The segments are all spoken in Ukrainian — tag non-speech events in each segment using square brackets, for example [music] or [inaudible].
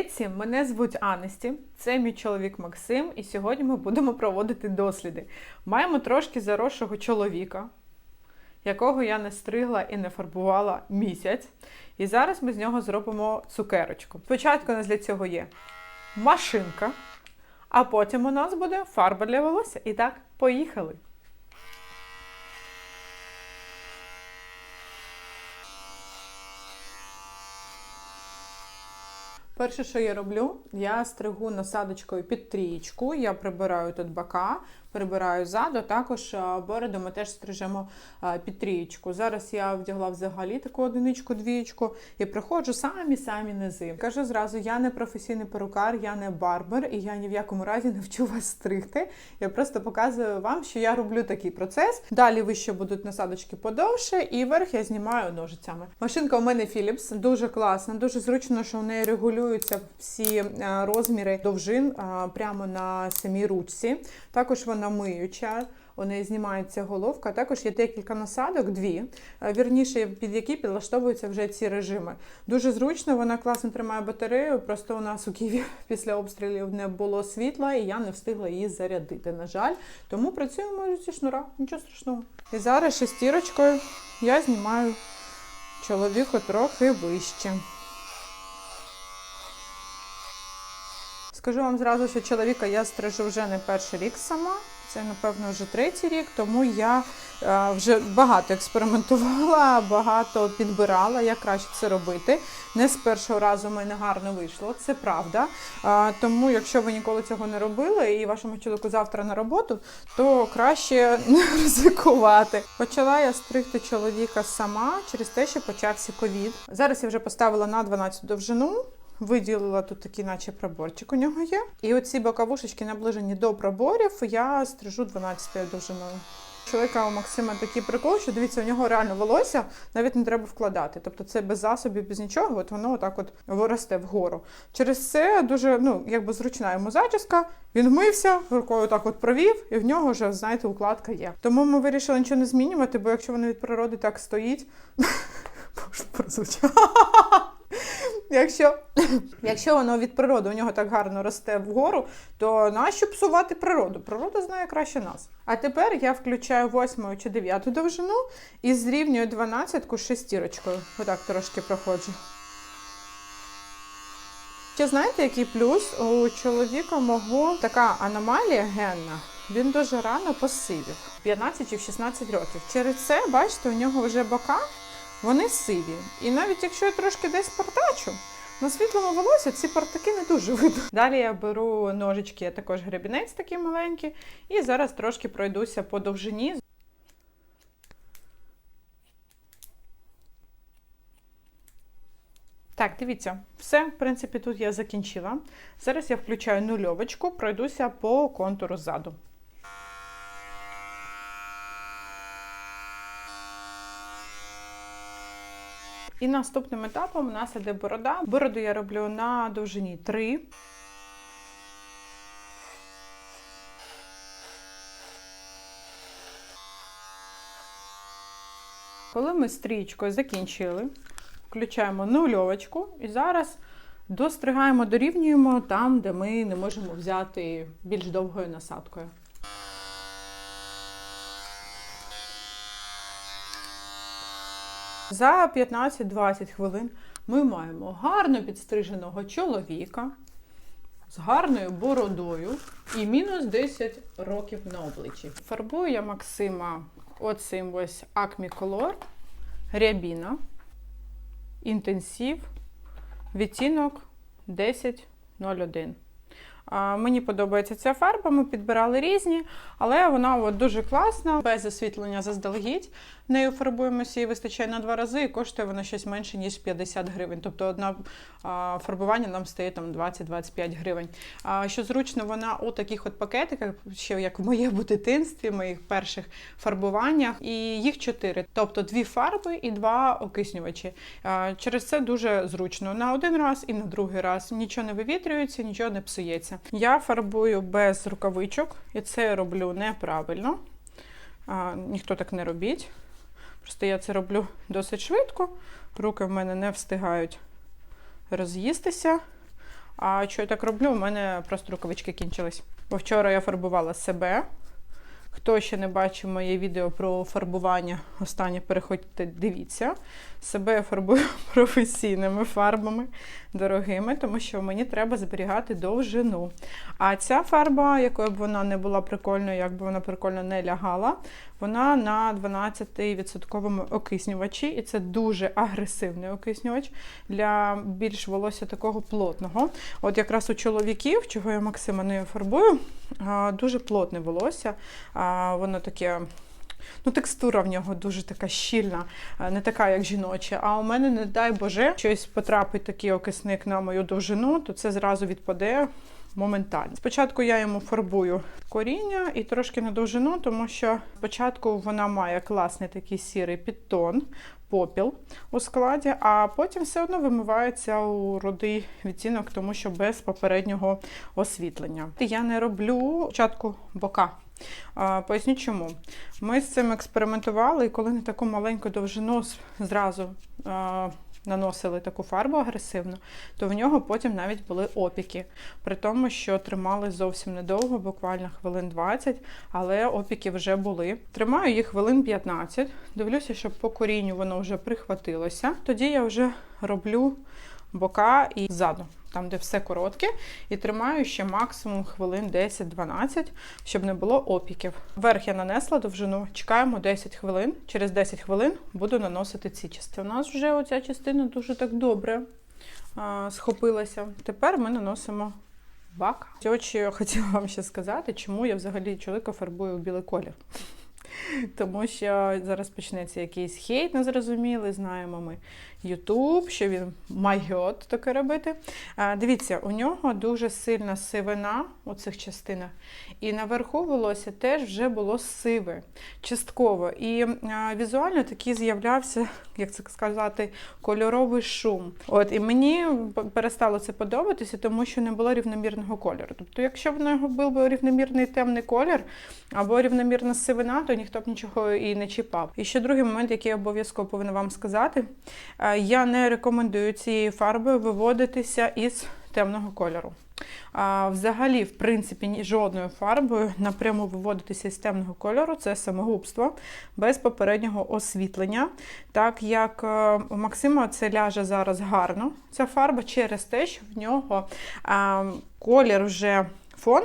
Всім! Мене звуть Анесті, це мій чоловік Максим, і сьогодні ми будемо проводити досліди. Маємо трошки заросшого чоловіка, якого я не стригла і не фарбувала місяць. І зараз ми з нього зробимо цукерочку. Спочатку у нас для цього є машинка, а потім у нас буде фарба для волосся. І так, поїхали! Перше, що я роблю, я стригу насадочкою під трієчку, я прибираю тут бока, прибираю ззаду, також а, бороду ми теж стрижемо а, під трієчку. Зараз я вдягла взагалі таку одиничку, двієчку і приходжу самі-самі низи. Кажу зразу, я не професійний перукар, я не барбер, і я ні в якому разі не вчу вас стригти. Я просто показую вам, що я роблю такий процес. Далі вище будуть насадочки подовше, і верх я знімаю ножицями. Машинка у мене Philips, дуже класна, дуже зручно, що в неї регулюються всі е, розміри довжин е, прямо на самій ручці. Також вона миюча. У неї знімається головка. Також є декілька насадок, дві, е, вірніше, під які підлаштовуються вже ці режими. Дуже зручно, вона класно тримає батарею. Просто у нас у Києві [laughs] після обстрілів не було світла, і я не встигла її зарядити. На жаль, тому працюємо зі шнура, нічого страшного. І зараз шестірочкою я знімаю чоловіку трохи вище. Скажу вам зразу, що чоловіка я стрижу вже не перший рік сама. Це, напевно, вже третій рік, тому я е, вже багато експериментувала, багато підбирала, як краще це робити. Не з першого разу в мене гарно вийшло, це правда. Е, тому, якщо ви ніколи цього не робили і вашому чоловіку завтра на роботу, то краще не [laughs] ризикувати. Почала я стригти чоловіка сама через те, що почався ковід. Зараз я вже поставила на 12 довжину. Виділила тут такий, наче проборчик у нього є. І оці боковушечки наближені до проборів, я стрижу 12 довжиною. Чоловіка у Максима такий прикол, що дивіться, у нього реально волосся навіть не треба вкладати. Тобто це без засобів, без нічого, от воно отак от виросте вгору. Через це дуже ну, якби зручна йому зачіска. Він вмився, рукою так от провів, і в нього вже, знаєте, укладка є. Тому ми вирішили нічого не змінювати, бо якщо воно від природи так стоїть, [laughs] прозвучало. Якщо, [coughs] якщо воно від природи у нього так гарно росте вгору, то нащо псувати природу? Природа знає краще нас. А тепер я включаю восьму чи дев'яту довжину і зрівнюю дванадцятку з шестірочкою. Отак трошки проходжу. Ще знаєте, який плюс? У чоловіка мого така аномалія генна. Він дуже рано посивів, 15 чи в 16 років. Через це, бачите, у нього вже бока вони сиві. І навіть якщо я трошки десь партачу, на світлому волосі ці партаки не дуже видно. [laughs] Далі я беру ножички, також гребінець такий маленький, і зараз трошки пройдуся по довжині. Так, дивіться, все, в принципі, тут я закінчила. Зараз я включаю нульовочку, пройдуся по контуру ззаду. І наступним етапом у нас іде борода. Бороду я роблю на довжині 3. Коли ми стрічкою закінчили, включаємо нульовочку і зараз достригаємо, дорівнюємо там, де ми не можемо взяти більш довгою насадкою. За 15-20 хвилин ми маємо гарно підстриженого чоловіка з гарною бородою і мінус 10 років на обличчі. Фарбую я Максима оцим ось Acme Color Рябіна. Інтенсив, відтінок 1001. Мені подобається ця фарба, ми підбирали різні, але вона от дуже класна, без освітлення заздалегідь. Нею фарбуємося і вистачає на два рази, і коштує вона щось менше, ніж 50 гривень. Тобто одна а, фарбування нам стає там 20-25 гривень. А, Що зручно, вона у таких от пакетиках, ще як в моєму дитинстві, моїх перших фарбуваннях, і їх чотири. Тобто дві фарби і два окиснювачі. Через це дуже зручно на один раз і на другий раз. Нічого не вивітрюється, нічого не псується. Я фарбую без рукавичок, і це я роблю неправильно. А, Ніхто так не робіть. Просто я це роблю досить швидко. Руки в мене не встигають роз'їстися. А що я так роблю? У мене просто рукавички кінчились. Бо вчора я фарбувала себе. Хто ще не бачив моє відео про фарбування, останнє переходьте, дивіться. Себе я фарбую [laughs] професійними фарбами, дорогими, тому що мені треба зберігати довжину. А ця фарба, якою б вона не була прикольною, як би вона прикольно не лягала, вона на 12% окиснювачі, і це дуже агресивний окиснювач для більш волосся такого плотного. От якраз у чоловіків, чого я Максима не фарбую, дуже плотне волосся. Воно таке. Ну, текстура в нього дуже така щільна, не така, як жіноча. А у мене, не дай Боже, щось потрапить такий окисник на мою довжину, то це зразу відпаде моментально. Спочатку я йому фарбую коріння і трошки на довжину, тому що спочатку вона має класний такий сірий підтон, попіл у складі, а потім все одно вимивається у рудий відтінок, тому що без попереднього освітлення. Я не роблю спочатку бока. Поясню чому. Ми з цим експериментували, і коли на таку маленьку довжину зразу наносили таку фарбу агресивну, то в нього потім навіть були опіки. При тому, що тримали зовсім недовго, буквально хвилин 20, але опіки вже були. Тримаю їх хвилин 15, дивлюся, щоб по корінню воно вже прихватилося. Тоді я вже роблю бока і ззаду, там, де все коротке, і тримаю ще максимум хвилин 10-12, щоб не було опіків. Верх я нанесла довжину, чекаємо 10 хвилин. Через 10 хвилин буду наносити ці частини. У нас вже оця частина дуже так добре а, схопилася. Тепер ми наносимо бак. Що я хотіла вам ще сказати, чому я взагалі чоловіка фарбую у білий колір. [laughs] Тому що зараз почнеться якийсь хейт незрозумілий, знаємо ми Ютуб, що він майот таке робити. А, дивіться, у нього дуже сильна сивина у цих частинах, і наверху волосся теж вже було сиве, частково. І а, візуально такий з'являвся, [laughs] як це сказати, кольоровий шум. От і мені перестало це подобатися, тому що не було рівномірного кольору. Тобто, якщо у нього був рівномірний темний колір або рівномірна сивина, то ніхто б нічого і не чіпав. І ще другий момент, який я обов'язково повинна вам сказати. Е, Я не рекомендую цією фарбою виводитися із темного кольору. А, взагалі, в принципі, ні- жодною фарбою напряму виводитися із темного кольору це самогубство без попереднього освітлення. Так як е, у Максима це ляже зараз гарно, ця фарба через те, що в нього а, колір вже фон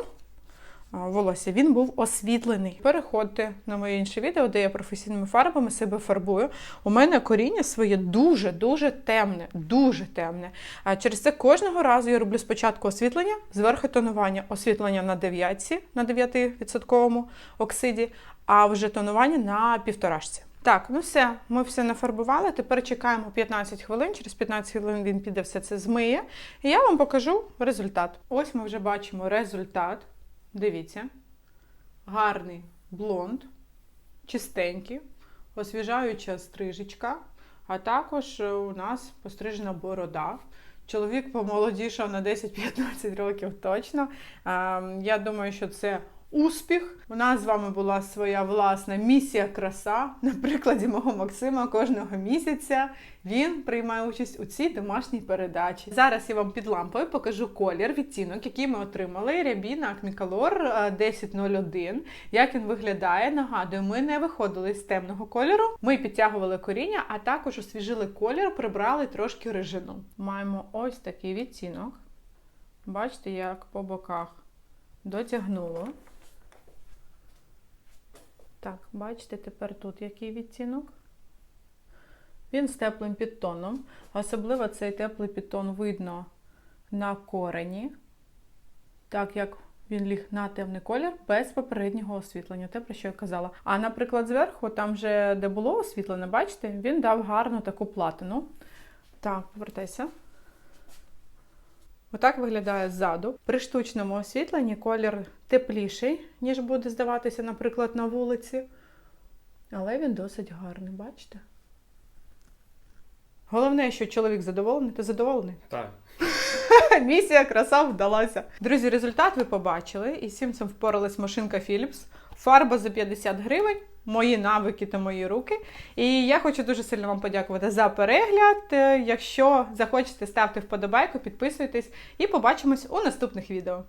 волосся, він був освітлений. Переходьте на моє інше відео, де я професійними фарбами себе фарбую. У мене коріння своє дуже-дуже темне, дуже темне. А через це кожного разу я роблю спочатку освітлення, зверху тонування, освітлення на 9, на 9% оксиді, а вже тонування на півторашці. Так, ну все, ми все нафарбували. Тепер чекаємо 15 хвилин. Через 15 хвилин він піде все це змиє. І я вам покажу результат. Ось ми вже бачимо результат. Дивіться. Гарний блонд, чистенький, освіжаюча стрижечка, а також е, у нас пострижена борода. Чоловік помолодішав на 10-15 років точно. Ем, Я думаю, що це успіх. У нас з вами була своя власна місія краса. На прикладі мого Максима кожного місяця він приймає участь у цій домашній передачі. Зараз я вам під лампою покажу колір, відтінок, який ми отримали. Рябіна Акмікалор 1001. Як він виглядає? Нагадую, ми не виходили з темного кольору. Ми підтягували коріння, а також освіжили колір, прибрали трошки рижину. Маємо ось такий відтінок. Бачите, як по боках дотягнуло. Так, бачите, тепер тут який відтінок. Він з теплим підтоном. Особливо цей теплий підтон видно на корені, так як він ліг на темний колір без попереднього освітлення, те, про що я казала. А, наприклад, зверху, там вже де було освітлене, бачите, він дав гарну таку платину. Так, повертайся. Отак виглядає ззаду. При штучному освітленні колір тепліший, ніж буде здаватися, наприклад, на вулиці. Але він досить гарний, бачите? Головне, що чоловік задоволений, ти задоволений? Так. [laughs] Місія краса вдалася. Друзі, результат ви побачили. І з цим цим впоралась машинка Philips. Фарба за 50 гривень, мої навики та мої руки. І я хочу дуже сильно вам подякувати за перегляд. Е, Якщо захочете, ставте вподобайку, підписуйтесь і побачимось у наступних відео.